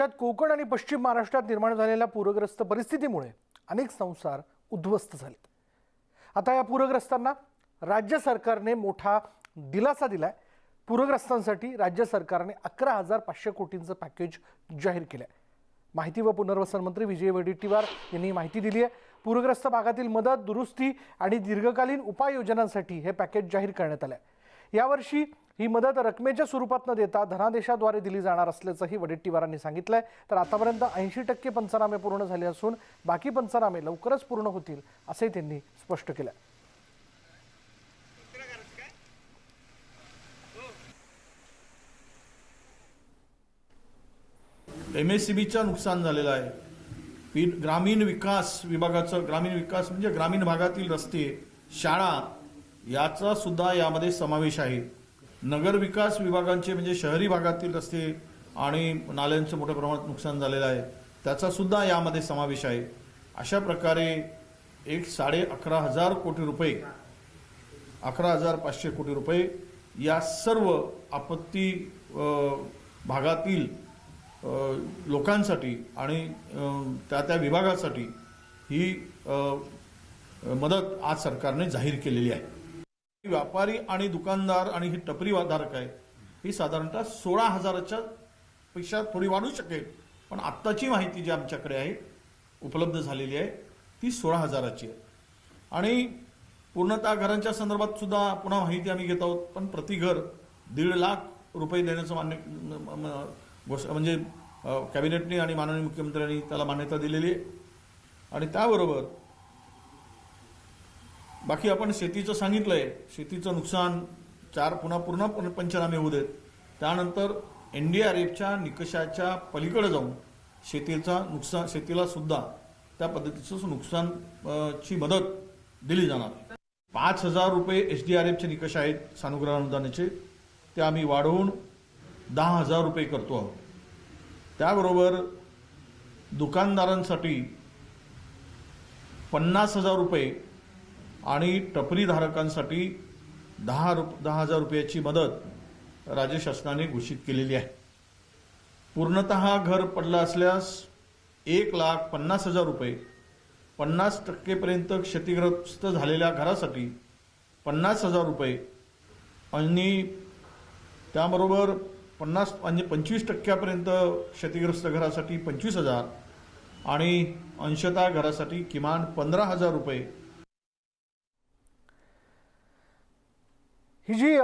राज्यात कोकण आणि पश्चिम महाराष्ट्रात निर्माण झालेल्या पूरग्रस्त परिस्थितीमुळे अनेक संसार उद्ध्वस्त झालेत. आता या पूरग्रस्तांना राज्य सरकारने मोठा दिलासा दिलाय. पूरग्रस्तांसाठी राज्य सरकारने अकरा हजार पाचशे कोटींचं पॅकेज जाहीर केलं आहे माहिती व पुनर्वसन मंत्री विजय वडेट्टीवार यांनी माहिती दिली आहे पूरग्रस्त भागातील मदत दुरुस्ती आणि दीर्घकालीन उपाययोजनांसाठी हे पॅकेज जाहीर करण्यात आलं आहे यावर्षी ही मदत रकमेच्या स्वरूपात न देता धनादेशाद्वारे दिली जाणार असल्याचंही वडेट्टीवारांनी सांगितलंय. तर आतापर्यंत ऐंशी टक्के पंचनामे पूर्ण झाले असून बाकी पंचनामे लवकरच पूर्ण होतील असंही त्यांनी स्पष्ट केलं एम एस सी बीचं नुकसान झालेलं आहे. ग्रामीण विकास विभागाचं ग्रामीण विकास म्हणजे ग्रामीण भागातील रस्ते शाळा याचा सुद्धा यामध्ये समावेश आहे. नगर विकास विभागांचे म्हणजे शहरी भागातील रस्ते आणि नाल्यांचं मोठ्या प्रमाणात नुकसान झालेलं आहे. त्याचा सुद्धा यामध्ये समावेश आहे. अशा प्रकारे एक साडे अकरा हजार कोटी रुपये अकरा हजार पाचशे कोटी रुपये या सर्व आपत्ती भागातील लोकांसाठी आणि त्या त्या विभागासाठी ही मदत आज सरकारने जाहीर केलेली आहे. व्यापारी आणि दुकानदार आणि ही टपरी धारक आहे. ही साधारणतः सोळा हजाराच्या पेक्षा थोडी वाढू शकेल. पण आत्ताची माहिती जी आमच्याकडे आहे उपलब्ध झालेली आहे ती सोळा हजाराची आहे. आणि पूर्णतः घरांच्या संदर्भात सुद्धा पुन्हा माहिती आम्ही घेत आहोत पण प्रति घर दीड लाख रुपये देण्याचं मान्य गोष्ट म्हणजे कॅबिनेटने आणि माननीय मुख्यमंत्र्यांनी त्याला मान्यता दिलेली आहे. आणि त्याबरोबर बाकी आपण शेतीचं सांगितलंय. शेतीचं नुकसान चार पुन्हा पूर्ण पंचनामे होऊ देत. त्यानंतर एनडीआरएफच्या निकषाच्या पलीकडे जाऊन शेतीचा नुकसान शेतीला सुद्धा त्या पद्धतीचं नुकसान ची मदत दिली जाणार. पाच हजार रुपये एच डी आर एफचे निकष आहेत सानुग्रह अनुदानाचे. ते आम्ही वाढवून दहा हजार रुपये करतो आहोत. त्याबरोबर दुकानदारांसाठी पन्नास हजार रुपये आणि टपरी धारकांसाठी दहा रुप दहा हजार रुपयाची मदत राज्य शासनाने घोषित केलेली आहे. पूर्णतः घर पडलं असल्यास एक लाख पन्नास हजार रुपये पन्नास टक्केपर्यंत क्षतिग्रस्त झालेल्या घरासाठी पन्नास हजार रुपये आणि त्याबरोबर पन्नास म्हणजे पंचवीस टक्क्यापर्यंत क्षतिग्रस्त घरासाठी पंचवीस हजार आणि अंशतः घरासाठी किमान पंधरा हजार रुपये ही जी